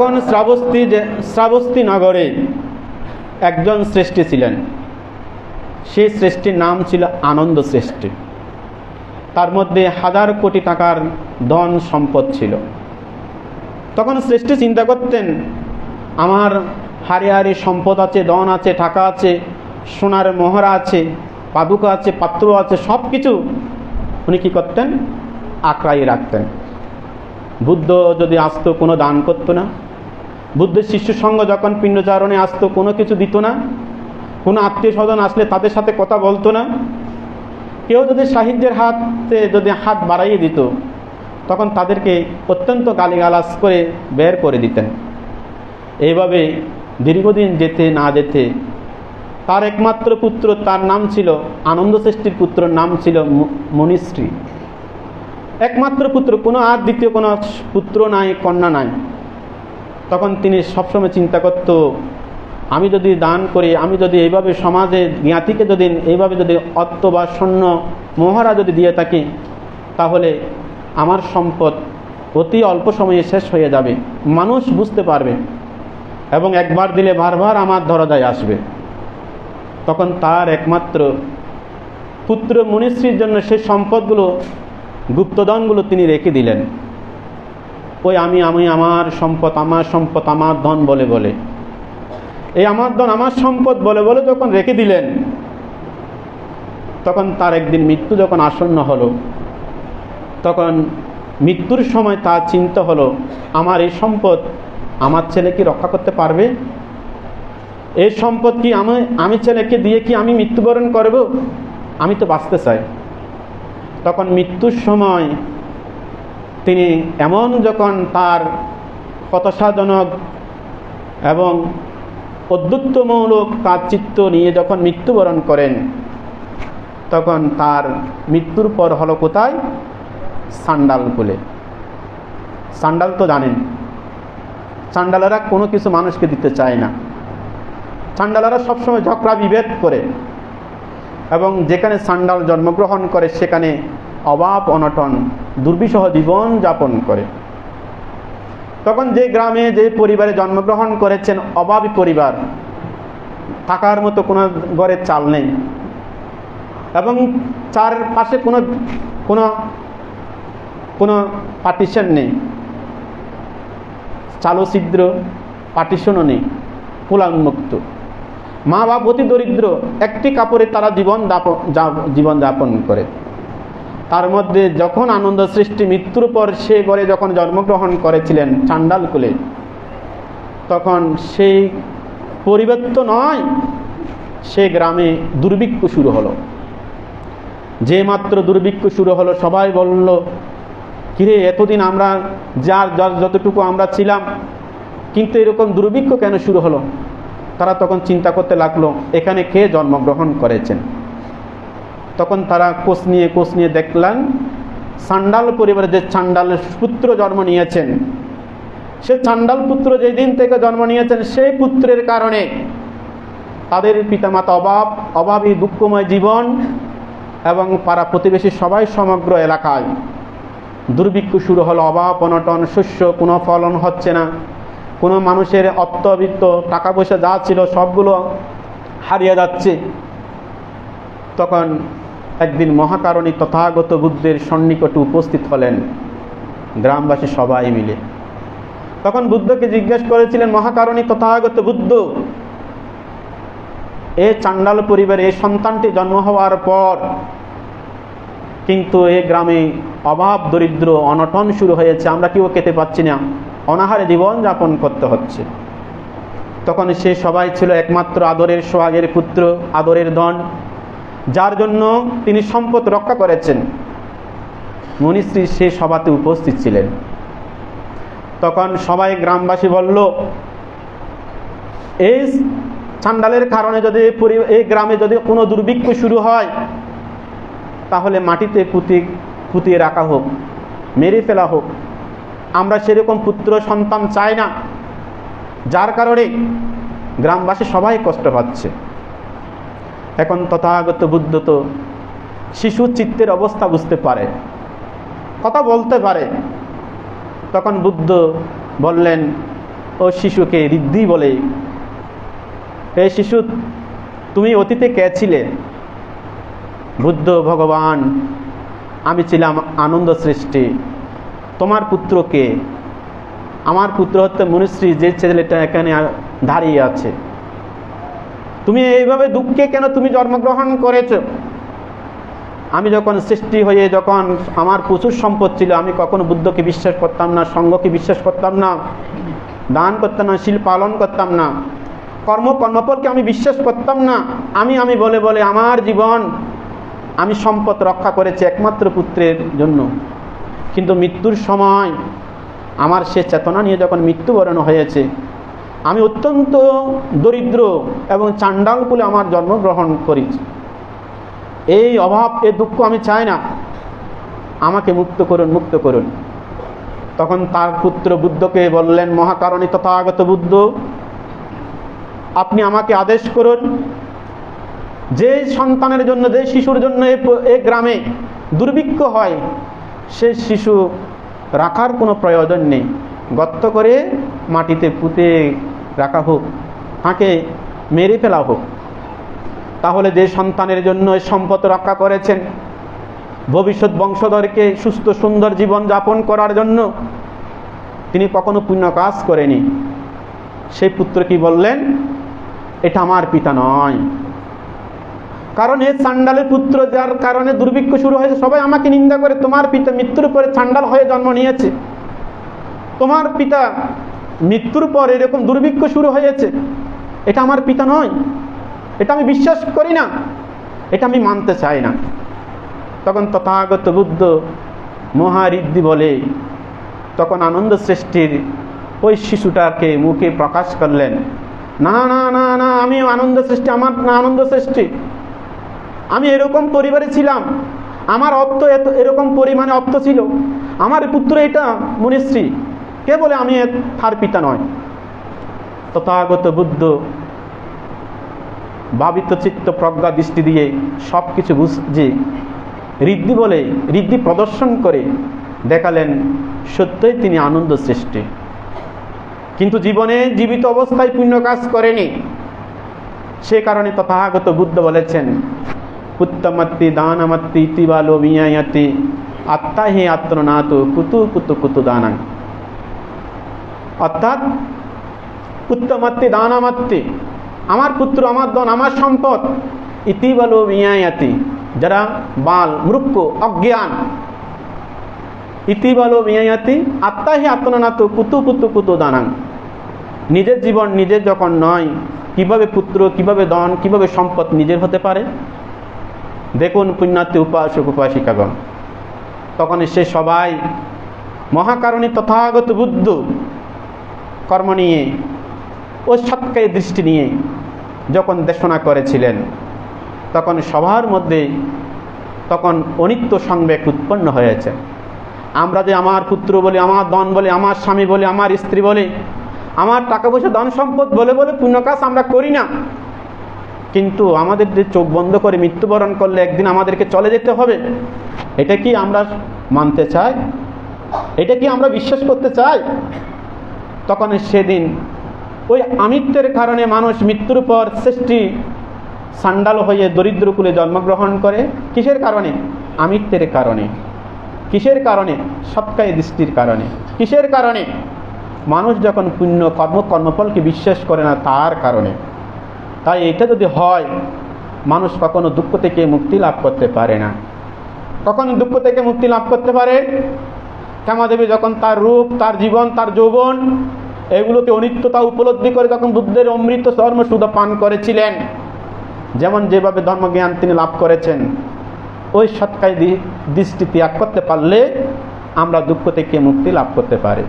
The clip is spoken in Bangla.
তখন শ্রাবস্তি শ্রাবস্তি নগরে একজন শ্রেষ্ঠী ছিলেন। সেই শ্রেষ্ঠীর নাম ছিল আনন্দ শ্রেষ্ঠী তার মধ্যে হাজার কোটি টাকার ধন সম্পদ ছিল। তখন শ্রেষ্ঠী চিন্তা করতেন, আমার হারি হারি সম্পদ আছে, ধন আছে, টাকা আছে, সোনার মোহরা আছে, পাদুকা আছে, পাত্র আছে সব কিছু উনি কী করতেন? আঁকড়াই রাখতেন। বুদ্ধ যদি আসতো, কোনো দান করতো না। বুদ্ধের শিষ্য সঙ্গ যখন পিণ্ডচারণে আসতো, কোনো কিছু দিত না। কোনো আত্মীয় স্বজন আসলে তাদের সাথে কথা বলতো না। কেউ যদি সাহিত্যের হাতে যদি হাত বাড়াইয়ে দিত, তখন তাদেরকে অত্যন্ত গালিগালাজ করে বের করে দিতেন। এইভাবে দীর্ঘদিন যেতে না যেতে তার একমাত্র পুত্র, তার নাম ছিল আনন্দ শ্রেষ্ঠীর পুত্র নাম ছিল ম- মণিশ্রী। একমাত্র পুত্র, কোনো আর দ্বিতীয় কোনো পুত্র নাই, কন্যা নাই। তখন তিনি সবসময় চিন্তা করত, আমি যদি দান করি, আমি যদি এইভাবে সমাজে জ্ঞাতিকে যদি, এইভাবে যদি অর্থ বা স্বর্ণ মহারা যদি দিয়ে থাকি, তাহলে আমার সম্পদ অতি অল্প সময়ে শেষ হয়ে যাবে। মানুষ বুঝতে পারবে এবং একবার দিলে বারবার আমার দরজায় আসবে। তখন তার একমাত্র পুত্র মনীশ্রীর জন্য সেই সম্পদগুলো গুপ্তদানগুলো তিনি রেখে দিলেন। ওই আমি আমি, আমার সম্পদ আমার সম্পদ, আমার ধন বলে বলে। এই আমার ধন, আমার সম্পদ বলে বলে যখন রেখে দিলেন, তখন তার একদিন মৃত্যু যখন আসন্ন হলো, তখন মৃত্যুর সময় তার চিন্তা হলো, আমার এই সম্পদ আমার ছেলে কি রক্ষা করতে পারবে? এই সম্পদ কি আমি আমি ছেলেকে দিয়ে কি আমি মৃত্যুবরণ করব? আমি তো বাঁচতে চাই। তখন মৃত্যুর সময় তিনি এমন যখন তার হতাশাজনক এবং অদ্ভুতমূলক তার চিত্ত নিয়ে যখন মৃত্যুবরণ করেন, তখন তার মৃত্যুর পর হলো কোথায়? সান্ডাল কুলে সান্ডাল তো জানেন চান্ডালেরা কোনো কিছু মানুষকে দিতে চায় না। চান্ডালেরা সবসময় ঝগড়া বিভেদ করে এবং যেখানে সান্ডাল জন্মগ্রহণ করে সেখানে অভাব অনটন, দুর্বিষহ জীবন যাপন করে। তখন যে গ্রামে যে পরিবারে জন্মগ্রহণ করেছেন অভাবী পরিবার, থাকার মতো কোনো ঘরে চাল নেই। এবং চার পাশে কোনো কোনো কোনো পার্টিশন নেই। চালো ছিদ্র, পার্টিশনও নেই। খোলা মা বাপ অতি দরিদ্র, একটি কাপড়ে তারা জীবন জীবন যাপন করে। তার মধ্যে যখন আনন্দ সৃষ্টি মৃত্যুর পর সে ঘরে যখন জন্মগ্রহণ করেছিলেন চান্ডাল কুলে, তখন সেই পরিবর্ত নয়, সে গ্রামে দুর্ভিক্ষ শুরু হলো। যে মাত্র দুর্ভিক্ষ শুরু হলো, সবাই বলল, কিরে, এতদিন আমরা যার যার যতটুকু আমরা ছিলাম, কিন্তু এরকম দুর্ভিক্ষ কেন শুরু হলো? তারা তখন চিন্তা করতে লাগল, এখানে কে জন্মগ্রহণ করেছেন? তখন তারা কোষ নিয়ে কোষ নিয়ে দেখলেন সান্ডাল পরিবারে যে চান্ডালের পুত্র জন্ম নিয়েছেন, সে চান্ডাল পুত্র যেই দিন থেকে জন্ম নিয়েছেন সেই পুত্রের কারণে তাদের পিতামাতা অভাব, অভাবী দুঃখময় জীবন এবং পাড়া প্রতিবেশী সবাই সমগ্র এলাকায় দুর্ভিক্ষ শুরু হলো, অভাব, অনটন, শস্য, কোনো ফলন হচ্ছে না। কোনো মানুষের অর্থবিত্ত, টাকা পয়সা যা ছিল সবগুলো হারিয়ে যাচ্ছে। তখন একদিন মহাকারণী তথাগত বুদ্ধের সন্নিকটে উপস্থিত হলেন। গ্রামবাসী সবাই মিলে। তখন বুদ্ধকে জিজ্ঞেস করেছিলেন, মহাকারণী তথাগত বুদ্ধ, এ চান্ডাল পরিবারে এই সন্তানটি জন্ম হওয়ার পর কিন্তু এ গ্রামে অভাব, দরিদ্র, অনটন শুরু হয়েছে, আমরা কেউ খেতে পাচ্ছি না, অনাহারে জীবন যাপন করতে হচ্ছে। তখন সে সবাই ছিল একমাত্র আদরের সোহাগের পুত্র, আদরের ধন যার জন্য তিনি সম্পদ রক্ষা করেছেন। মনীশ্রী সে সভাতে উপস্থিত ছিলেন। তখন সবাই গ্রামবাসী বলল, এই চান্ডালের কারণে যদি এই গ্রামে যদি কোনো দুর্ভিক্ষ শুরু হয়, তাহলে মাটিতে পুঁতি, পুঁতিয়ে রাখা হোক, মেরে ফেলা হোক। আমরা সেরকম পুত্র সন্তান চাই না। যার কারণে গ্রামবাসী সবাই কষ্ট পাচ্ছে। এখন তথাগত বুদ্ধ তো শিশু চিত্তের অবস্থা বুঝতে পারে, কথা বলতে পারে। তখন বুদ্ধ বললেন, ও শিশুকে ঋদ্ধি বলে, হে শিশু, তুমি অতীতে কে ছিলে? বুদ্ধ, ভগবান, আমি ছিলাম আনন্দ সৃষ্টি। তোমার পুত্রকে আমার পুত্র হচ্ছে মনুশ্রী যে ছেলেটা এখানে দাঁড়িয়ে আছে। তুমি এইভাবে দুঃখে কেন তুমি জন্মগ্রহণ করেছ? আমি যখন সৃষ্টি হয়ে যখন আমার প্রচুর সম্পদ ছিল, আমি কখনো বুদ্ধকে বিশ্বাস করতাম না, সঙ্গকে বিশ্বাস করতাম না, দান করতাম না, শিল পালন করতাম না, কর্ম, কর্মফলকে আমি বিশ্বাস করতাম না। আমি আমি বলে বলে আমার জীবন আমি সম্পদ রক্ষা করেছি একমাত্র পুত্রের জন্য। কিন্তু মৃত্যুর সময় আমার সে চেতনা নিয়ে যখন মৃত্যুবরণ হয়েছে আমি অত্যন্ত দরিদ্র এবং চান্ডাল বলে আমার জন্মগ্রহণ করেছি। এই অভাব এ দুঃখ আমি চাই না। আমাকে মুক্ত করুন মুক্ত করুন। তখন তার পুত্র বুদ্ধকে বললেন, মহাকারণী তথাগত বুদ্ধ, আপনি আমাকে আদেশ করুন, যে সন্তানের জন্য, যে শিশুর জন্য এ এ গ্রামে দুর্ভিক্ষ হয়, সে শিশু রাখার কোনো প্রয়োজন নেই। গর্ত করে মাটিতে পুঁতে রাখা হোক তাকে মেরে ফেলা হোক। তাহলে যে সন্তানের জন্য সম্পদ রক্ষা করেছেন, ভবিষ্যৎ বংশধরকে সুস্থ সুন্দর জীবন যাপন করার জন্য তিনি কখনো পুণ্য কাজ করেনি। সেই পুত্র কি বললেন, এটা আমার পিতা নয়। কারণ এ চান্ডালের পুত্র যার কারণে দুর্ভিক্ষ শুরু হয়েছে, সবাই আমাকে নিন্দা করে, তোমার পিতা মৃত্যুর পরে চান্ডাল হয়ে জন্ম নিয়েছে। তোমার পিতা মৃত্যুর পর এরকম দুর্ভিক্ষ শুরু হয়েছে। এটা আমার পিতা নয়। এটা আমি বিশ্বাস করি না। এটা আমি মানতে চাই না। তখন তথাগত বুদ্ধ মহারিদ্ধি বলে তখন আনন্দ সৃষ্টির ওই শিশুটাকে মুখে প্রকাশ করলেন। না না না না, আমি আনন্দ সৃষ্টি, আমার না আনন্দ সৃষ্টি। আমি এরকম পরিবারে ছিলাম। আমার অর্থ এত, এরকম পরিমাণে অর্থ ছিল। আমার পুত্র এটা মনীশ্রী কে বলে আমি তার পিতা নয়? তথাগত বুদ্ধ ভাবিত চিত্ত প্রজ্ঞা দৃষ্টি দিয়ে সব কিছু বুঝছে ঋদ্ধি বলে ঋদ্ধি প্রদর্শন করে দেখালেন, সত্যই তিনি আনন্দ সৃষ্টি। কিন্তু জীবনে জীবিত অবস্থায় পুণ্য কাজ করেনি। সে কারণে তথাগত বুদ্ধ বলেছেন, পুত্তমত্তি, দানমত্তি, তিবালো, মিয়ায়াতি আত্মা হি আত্মনাথ কুতু কুতু কুতু দানাং। অর্থাৎ পুত্তমত্তি দানামত্তি, আমার পুত্র, আমার ধন, আমার সম্পদ ইতি বলো মিয়ায়াতি, যারা বাল, মূর্খ, অজ্ঞান ইতি বলো মিয়ায়াতি আত্মা হি আত্মনাথ কুতু পুতু কুতু দানাং। নিজের জীবন নিজের যখন নয়, কীভাবে পুত্র, কীভাবে দন কীভাবে সম্পদ নিজের হতে পারে? দেখুন পুণ্যার্থী উপাসক, উপাসিকাগণ। তখন সে সবাই মহাকারণী তথাগত বুদ্ধ কর্ম নিয়ে ও সৎকারী দৃষ্টি নিয়ে যখন দেশনা করেছিলেন, তখন সবার মধ্যে তখন অনিত্য সংবেগ উৎপন্ন হয়েছে। আমরা যে আমার পুত্র বলি, আমার দন বলি, আমার স্বামী বলি, আমার স্ত্রী বলি, আমার টাকা পয়সা, ধন সম্পদ বলে বলে পুণ্য কাজ আমরা করি না। কিন্তু আমাদের যে চোখ বন্ধ করে মৃত্যুবরণ করলে একদিন আমাদেরকে চলে যেতে হবে, এটা কি আমরা মানতে চাই? এটা কি আমরা বিশ্বাস করতে চাই? তখন সেদিন ওই আমিত্বের কারণে মানুষ মৃত্যুর পর সৃষ্টি সান্ডাল হয়ে দরিদ্র কুলে জন্মগ্রহণ করে। কিসের কারণে? আমিত্বের কারণে। কিসের কারণে? সৎকায় দৃষ্টির কারণে। কিসের কারণে? মানুষ যখন পুণ্য কর্ম, কর্মফলকে বিশ্বাস করে না, তার কারণে। তাই এটা যদি হয়, মানুষ কখনো দুঃখ থেকে মুক্তি লাভ করতে পারে না। কখন দুঃখ থেকে মুক্তি লাভ করতে পারে? ক্ষমাদেবী যখন তার রূপ, তার জীবন, তার যৌবন, এগুলোকে অনিত্যতা উপলব্ধি করে তখন বুদ্ধের অমৃত ধর্মসুধা পান করেছিলেন। যেমন যেভাবে ধর্মজ্ঞান তিনি লাভ করেছেন। ওই সৎকায় দৃষ্টি ত্যাগ করতে পারলে আমরা দুঃখ থেকে মুক্তি লাভ করতে পারি।